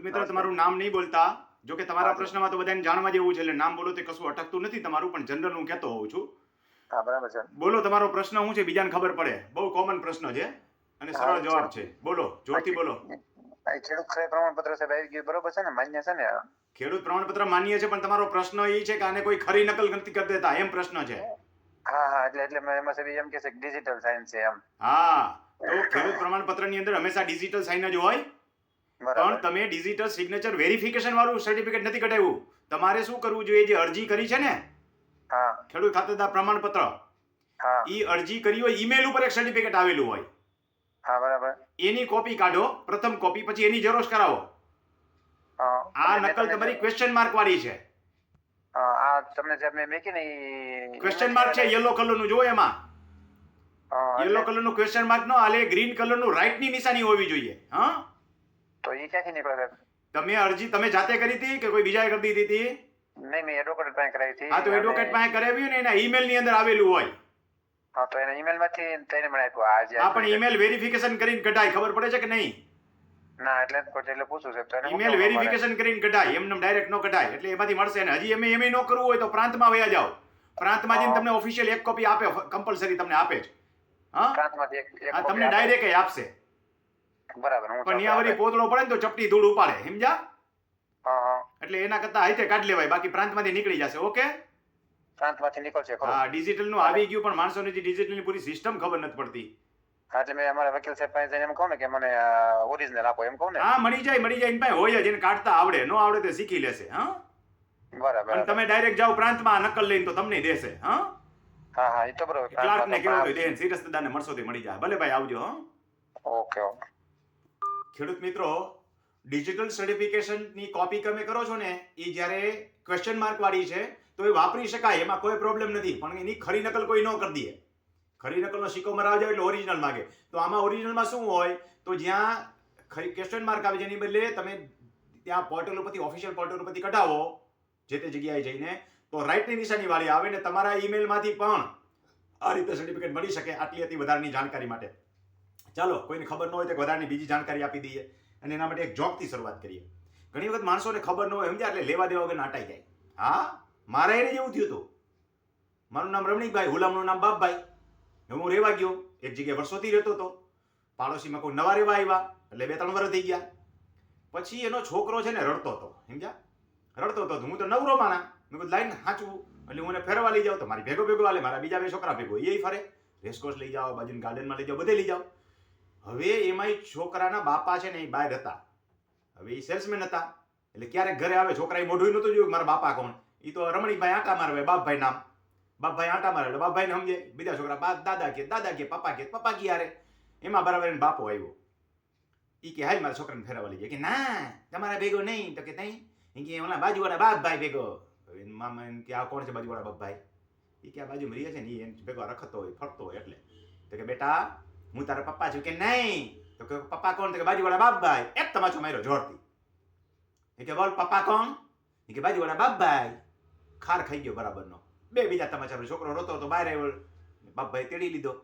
ખેડૂત મિત્ર તમારું નામ નહીં બોલતા. જો કે તમારા પ્રશ્નમાં તો બધાને જાણવા જેવું છે એટલે નામ બોલો તે કશું અટકતું નથી. તમારું પણ જનરલ હું કહેતો હોઉં છું. હા બરાબર છે. બોલો તમારો પ્રશ્ન શું છે? બીજાને ખબર પડે. બહુ કોમન પ્રશ્ન છે. અને સરળ જવાબ છે. બોલો જોરથી બોલો. ખેડૂત પ્રમાણપત્ર સાહેબ આવી ગયું. બરોબર છે ને? માન્ય છે ને? ખેડૂત પ્રમાણપત્ર માન્ય છે પણ તમારો પ્રશ્ન એ છે કે આને કોઈ ખરી નકલ નથી કરી દેતા. એમ પ્રશ્ન છે. હા હા એટલે એટલે મેં એમાં સાહેબ એમ કે છે ડિજિટલ સાયન્સ છે એમ. હા તો ખેડૂત પ્રમાણપત્રની અંદર હંમેશા ડિજિટલ સાઇન જ હોય. પણ તમે ડિજિટલ સિગ્નેચર વેરિફિકેશન વાળું સર્ટિફિકેટ નથી કઢાવ્યું. તમારે શું કરવું જોઈએ? જે અરજી કરી છે ને? ખેડૂત ખાતેદાર પ્રમાણપત્ર. એ અરજી કરી હોય ઈમેલ ઉપર એક સર્ટિફિકેટ આવેલું હોય. એની કોપી કાઢો પ્રથમ કોપી પછી એની ઝેરોક્ષ કરાવો. આ નકલ તમારી ક્વેશ્ચન માર્ક વાળી છે. આ તમને જે મેં મેકી ને ક્વેશ્ચન માર્ક છે યલો કલરનું જો એમાં. યલો કલરનું ક્વેશ્ચન માર્ક નો આલે ગ્રીન કલરનું રાઈટની નિશાની હોવી જોઈએ. હા? તો એ ક્યાંથી નીકળે તમે અરજી તમે જાતે કરી હતી કે કોઈ બીજાએ કરી દીધી હતી? નહીં મેં એડવોકેટ પાસે કરાવી હતી. હા તો એડવોકેટ પાસે કરાવી ને એના ઈમેલની અંદર આવેલું હોય. હા તો એના ઈમેલમાંથી તેને મને આપ્યું. આજે હા પણ ઈમેલ વેરિફિકેશન કરીને કઢાય. ખબર પડે છે કે નહીં? ના એટલે એટલે પૂછું છે. ઈમેલ વેરિફિકેશન કરીને કઢાય. એમને ડાયરેક્ટ નો કઢાય. એટલે એમાંથી મળશે ને. હજી એમ એમ ન કરવું હોય તો પ્રાંતમાં વયા જાઓ. પ્રાંતમાં જઈને તમને ઓફિશિયલ એક કોપી આપે. કમ્પલસરી તમને આપે જ. હા? તમને. ડાયરેક્ટ આપશે. બરાબર હું પણ ત્યાં વળી પોતળો પડે ને તો ચપટી ધૂળ ઉપાડે સમજા એટલે એના કરતા હાથે કાઢી લેવાય બાકી પ્રાંતમાંથી નીકળી જશે ઓકે? પ્રાંતમાંથી નીકળશે ખરું. હા ડિજિટલનું આવી ગયું પણ માણસોને જે ડિજિટલની પૂરી સિસ્ટમ ખબર નથી પડતી. હા એટલે મેં અમારા વકીલ સાહેબ પાસે જઈને એમ કહું ને કે મને ઓરિજિનલ આપો એમ કહું ને. હા મળી જાય મળી જાય એની પાસે હોય જ એને કાઢતા આવડે નો આવડે તે શીખી લેશે હા? બરાબર અને તમે ડાયરેક્ટ જાઓ પ્રાંતમાં નકલ લઈને તો તમને દેશે હા? હા હા એ તો બરોબર. ક્લાર્કને કેવું પ્રાંતમાં હોય દેન સિરસ્તદાર મળશો તે મળી જાય ભલે ભાઈ આવજો હા? Okay okay. ખેડૂત મિત્રો ડિજિટલ સર્ટિફિકેશનની કોપી તમે કરો છો ને, એ જ્યારે ક્વેશ્ચન માર્ક વાળી છે, તો એ વાપરી શકાય, એમાં કોઈ પ્રોબ્લેમ નથી, પણ એની ખરી નકલ કોઈ ન કરી દે. ખરી નકલનો સિક્કો મરાવ જાય એટલે ઓરિજિનલ માગે. તો આમાં ઓરિજિનલમાં શું હોય, તો જ્યાં ખરી ક્વેશ્ચન માર્ક આવે એની બદલે તમે ત્યાં પોર્ટલ ઉપરથી ઓફિશિયલ પોર્ટલ ઉપરથી કઢાવો, જે તે જગ્યાએ જઈને, તો રાઇટની નિશાની વાળી આવે ને તમારા ઈમેલમાંથી પણ આ રીતે સર્ટિફિકેટ મળી શકે, આટલી હતી વધારાની જાણકારી માટે. ચાલો, કોઈને ખબર ન હોય તો વધારાની બીજી જાણકારી આપી દઈએ અને એના માટે એક જોકથી શરૂઆત કરીએ. ઘણી વખત માણસોને ખબર ન હોય, સમજ્યા એટલે લેવા દેવા વગર નાટાઈ જાય. હા? મારે એને જેવું થયું હતું. મારું નામ રમણીકભાઈ હુલામનું નામ બાપભાઈ. હું રહેવા ગયો. એક જગ્યાએ વર્ષોથી રહેતો હતો. પાડોશીમાં કોઈ નવા રહેવા આવ્યા, એટલે બે ત્રણ વર્ષ થઈ ગયા. પછી એનો છોકરો છે ને રડતો હતો, સમજ્યા? રડતો હતો હું તો નવરો માના મેં કીધું, લાઈન હાંચવું. એટલે હું એને ફેરવા લઈ જાઉં તો મારી ભેગો ભેગો હાલે, મારા બીજા બે છોકરા ભેગો એ ફરે. રેસકોર્સ લઈ જાઓ બાજુ ગાર્ડનમાં લઈ જાઓ, બધે લઈ જાઓ. હવે એમાંય છોકરાના બાપા છે ને એ બહાર હતા. હવે એ સેલ્સમેન હતા. એટલે ક્યારેક ઘરે આવે? છોકરાએ મોઢું નહોતું જોયું મારા બાપા કોણ? એ તો રમણીભાઈ આંટા મારવે, બાપભાઈ નામ. બાપભાઈ આંટા મારે, એટલે બાપભાઈને સમજે. બીજા છોકરા બાપ દાદા કે દાદા કે, પપ્પા કે પપ્પા કે યારે એમાં બરાબર એને બાપો આવ્યો. ઈ કે હાલ મારા છોકરાને ફેરવા લઈ ગયા. કે ના, તમારા ભેગો નહીં. તો કે નહીં. કે, ઓલા બાજુવાળા બાપભાઈ ભેગો. મામા એમ કે, આ કોણ છે બાજુવાળા બાપભાઈ? એ કે, આ બાજુ રહીએ છે ને એ એમ ભેગો રખતો હોય, ફરતો હોય એટલે. તો કે, બેટા હું તારા પપ્પા છું કે નહીં? તો કે પપ્પા કોણ? તો કે, બાજુવાળા બાપભાઈ. એક તમાચો માર્યો? જોરથી. એ કે, બોલ, પપ્પા કોણ? એ કે, બાજુવાળા બાપભાઈ. ખાર ખાઈ ગયો બરાબરનો. બે બીજા તમાચાનો છોકરો રોતો તો બહાર આવ્યો. બાપભાઈ તેડી લીધો.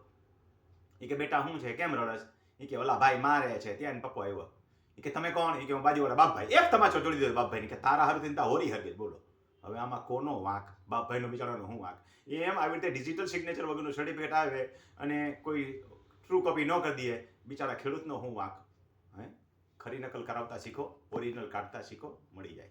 એ કે, બેટા શું છે? કેમ રડસ? એ કે, ઓલા ભાઈ મારે છે, ત્યાં પપ્પો આવ્યો. એ કે, તમે કોણ? એ કે, હું બાજુવાળા બાપભાઈ. એક તમાચો જોડી દીધો બાપભાઈ કે, તારા હારું થઈને હોરી હરગે. બોલો. હવે આમાં કોનો વાંક? બાપભાઈનો બિચારાનો હું વાંક? એમ આવી રીતે ડિજિટલ સિગ્નેચર વગરનું સર્ટિફિકેટ આવે અને કોઈ ટ્રુ કોપી ન કરી દઈએ, બિચારા ખેડૂતનો હું વાંક, હે? ખરી નકલ કરાવતા શીખો ઓરિજિનલ કાઢતા શીખો, મળી જાય.